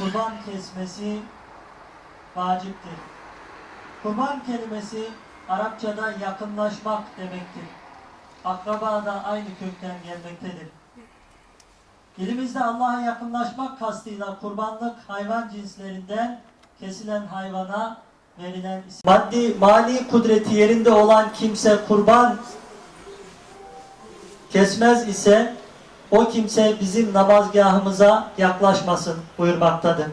kurban kesmesi vaciptir. Kurban kelimesi Arapçada yakınlaşmak demektir. Akraba da aynı kökten gelmektedir. Dilimizde Allah'a yakınlaşmak kastıyla kurbanlık hayvan cinslerinden kesilen hayvana verilen isim. Maddi, mali kudreti yerinde olan kimse kurban kesmez ise o kimse bizim namazgahımıza yaklaşmasın buyurmaktadır.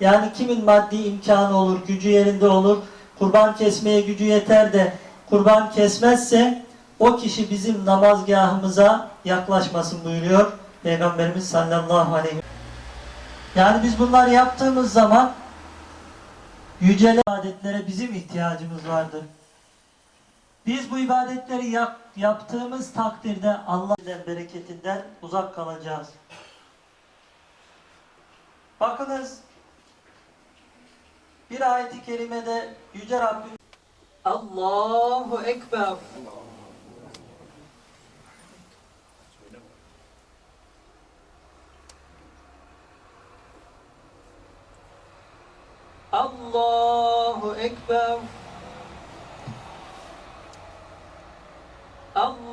Yani kimin maddi imkanı olur, gücü yerinde olur, kurban kesmeye gücü yeter de kurban kesmezse o kişi bizim namazgahımıza yaklaşmasın buyuruyor Peygamberimiz sallallahu aleyhi ve Yani biz bunları yaptığımız zaman yücele ibadetlere bizim ihtiyacımız vardır. Biz bu ibadetleri yap- yaptığımız takdirde Allah'ın bereketinden uzak kalacağız. Bakınız bir ayet-i kerimede Yüce Rabbim Allahu Ekber Allahu Ekber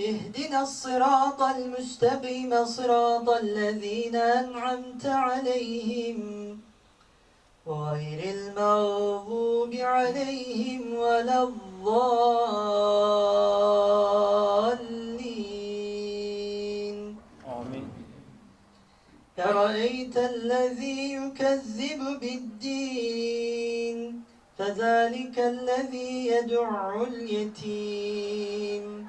اهدنا الصراط المستقيم صراط الذين أنعمت عليهم. غير المغضوب عليهم ولا الضالين. Amin. أرأيت الذي يكذب بالدين؟ فذلك الذي يدع اليتيم.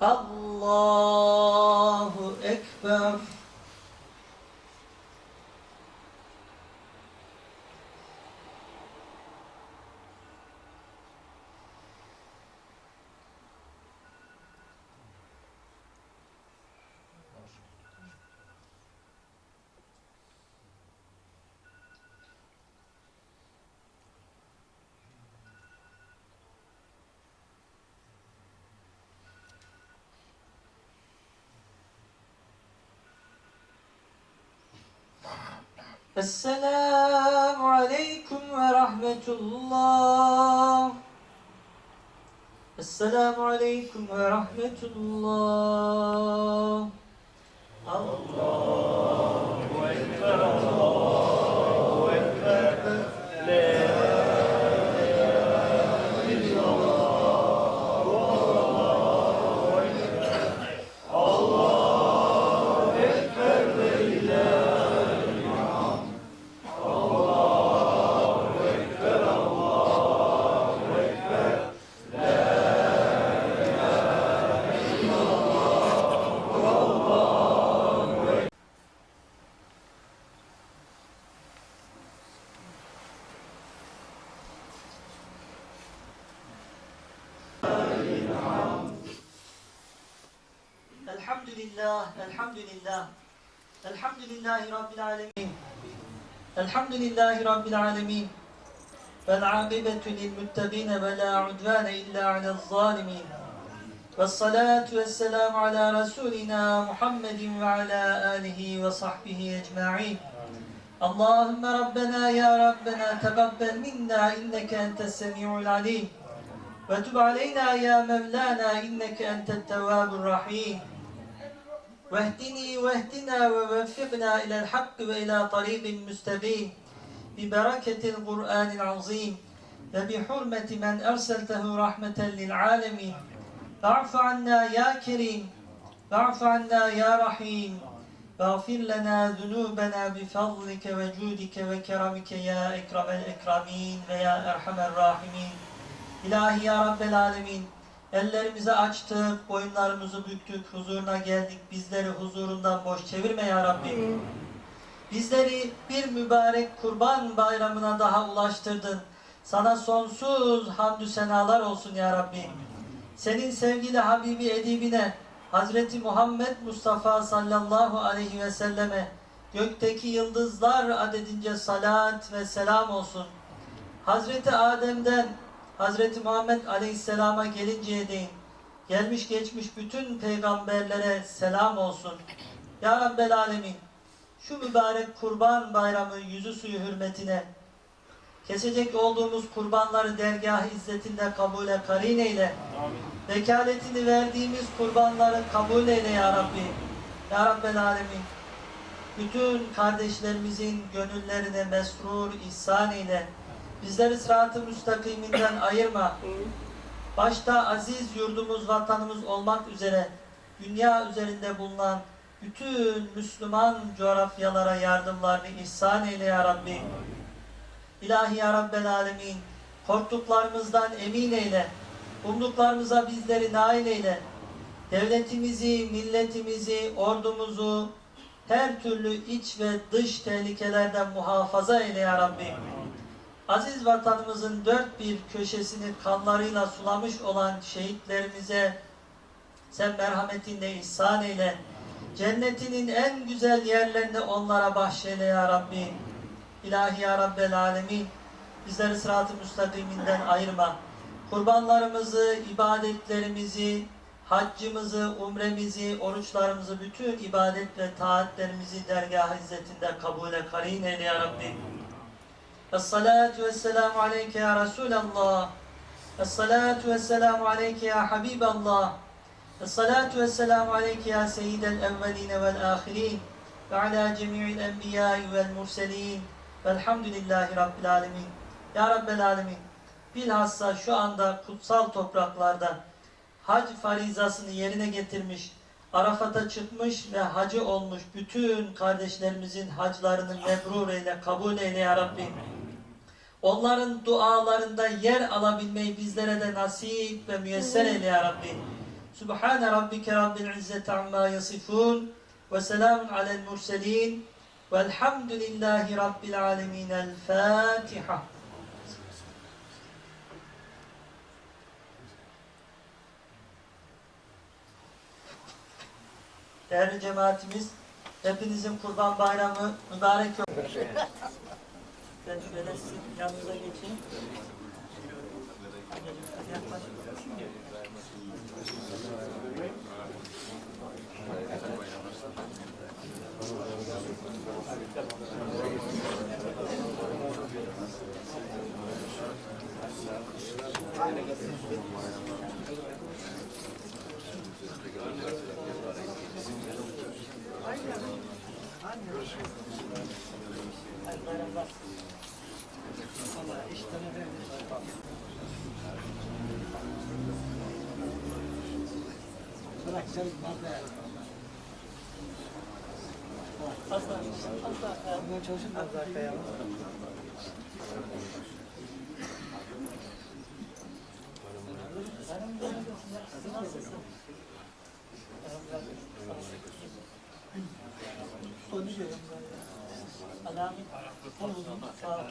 Allahu Ekber. Esselamu aleyküm ve rahmetullah. Esselamu aleyküm ve rahmetullah. Allah. ورحمة الله Elhamdülillah, elhamdülillah. Elhamdülillahi Rabbil alemin. الحمد لله رب العالمين. والعاقبة للمتقين ولا عدوان إلا على الظالمين. والصلاة والسلام على رسولنا محمد وعلى آله وصحبه أجمعين. اللهم ربنا يا ربنا تقبل منا إنك أنت السميع العليم. وتب علينا يا مولانا إنك أنت التواب الرحيم. واهدني واهدنا ووفقنا إلى الحق وإلى طريق مستقيم ببركة القرآن العظيم وبحرمة من أرسلته رحمة للعالمين. واعف عنا يا كريم واعف عنا يا رحيم. واغفر لنا ذنوبنا بفضلك وجودك وكرمك يا أكرم الأكرمين ويا أرحم الراحمين. İlahi ya Rabbel Alemin Ellerimizi açtık, boyunlarımızı büktük, huzuruna geldik. Bizleri huzurundan boş çevirme ya Rabbi. Bizleri bir mübarek kurban bayramına daha ulaştırdın. Sana sonsuz hamdü senalar olsun ya Rabbi. Senin sevgili Habibi Edibine, Hazreti Muhammed Mustafa sallallahu aleyhi ve selleme, gökteki yıldızlar adedince salat ve selam olsun. Hazreti Adem'den Hazreti Muhammed Aleyhisselam'a gelinceye değin gelmiş geçmiş bütün peygamberlere selam olsun. Ya Rabbel Alemin şu mübarek kurban bayramı yüzü suyu hürmetine kesecek olduğumuz kurbanları dergah izzetinde kabule karin eyle. Vekaletini verdiğimiz kurbanları kabul eyle ya Rabbi. Ya Rabbel Alemin bütün kardeşlerimizin gönüllerine mesrur ihsan eyle. Bizleri sırat-ı müstakiminden ayırma. Başta aziz yurdumuz, vatanımız olmak üzere dünya üzerinde bulunan bütün Müslüman coğrafyalara yardımlarını ihsan eyle ya Rabbi. İlahi ya Rabbel Alemin, korktuklarımızdan emin eyle. Umduklarımıza bizleri nail eyle. Devletimizi, milletimizi, ordumuzu her türlü iç ve dış tehlikelerden muhafaza eyle ya Rabbi. Aziz vatanımızın dört bir köşesini kanlarıyla sulamış olan şehitlerimize sen merhametinle ihsan eyle. Cennetinin en güzel yerlerini onlara bahşeyle ya Rabbi. İlahi ya Rabbel Alemin. Bizleri sırat-ı müstakiminden ayırma. Kurbanlarımızı, ibadetlerimizi, haccımızı, umremizi, oruçlarımızı, bütün ibadet ve taatlerimizi dergah izzetinde kabule karin eyle ya Rabbi. Es-salatu vesselamu aleyke ya Resulallah. Es-salatu vesselamu aleyke ya Habiballah. Es-salatu vesselamu aleyke ya seyyidel evveline vel ahirin. Ve ala cemi'il enbiyai vel murselin. Velhamdülillahi Rabbil alemin. Ya Rabbel alemin. Bilhassa şu anda kutsal topraklarda hac farizasını yerine getirmiş Arafat'a çıkmış ve hacı olmuş bütün kardeşlerimizin haclarını mebrur eyle, kabul eyle ya Rabbi. Onların dualarında yer alabilmeyi bizlere de nasip ve müyesser eyle ya Rabbi. Subhane Rabbike Rabbil İzzeti Amma Yasifun ve selamun alel murselin velhamdülillahi Rabbil Alemin. El Fatiha. Değerli cemaatimiz, hepinizin kurban bayramı mübarek olsun. Ben şöyle sizin yanınıza geçeyim. Yaklaş. Hayırlı Bırak sen fazla Fazla, fazla. Bundan çalışın da. Az arkaya. Onu diyorum zaten. Alamet. Onu buldum. Sağ ol.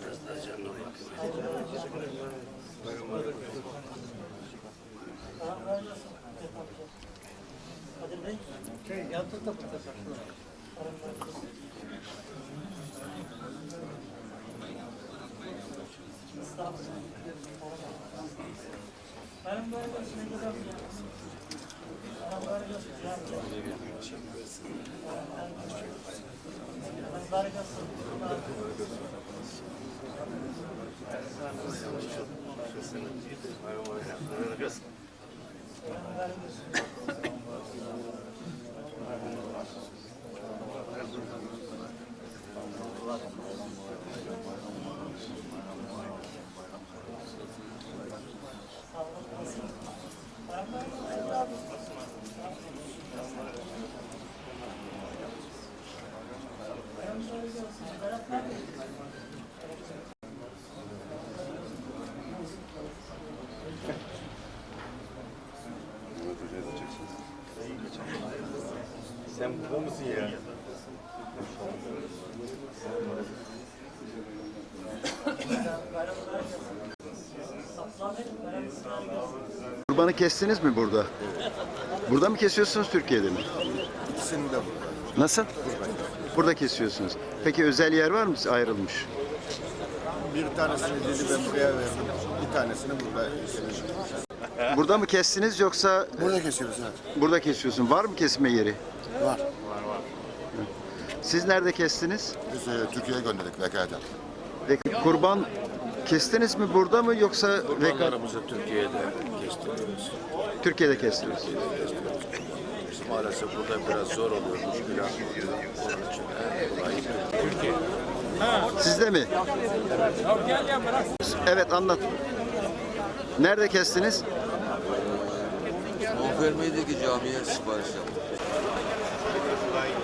Biraz daha canlı Kadir Bey, yaptık da burada saklı. Estağfurullah. Ben böyle bir şey yapamıyorum. Benim böyle gözüne gidelim. Benim böyle gözüne Sen bu musun ya? Kurbanı kestiniz mi burada? Burada mı kesiyorsunuz Türkiye'de mi? İkisini de burada. Nasıl? Burada kesiyorsunuz. Peki özel yer var mı ayrılmış? Bir tanesini dedi ben buraya verdim. Bir tanesini burada keselim. Burada mı kestiniz yoksa Burada kesiyoruz evet. burada kesiyorsun? Var mı kesme yeri? Var. Siz nerede kestiniz? Biz e, Türkiye'ye gönderdik vekaten. Ve kurban kestiniz mi burada mı yoksa veka Kurbanlarımızı Türkiye'de kestiriyoruz. Türkiye'de kestiniz? Biz maalesef burada biraz zor. Onun için e, burayı Türkiye. Sizde mi? Evet anlat. Nerede kestiniz? Konfermeyedeki camiye sipariş yaptım. like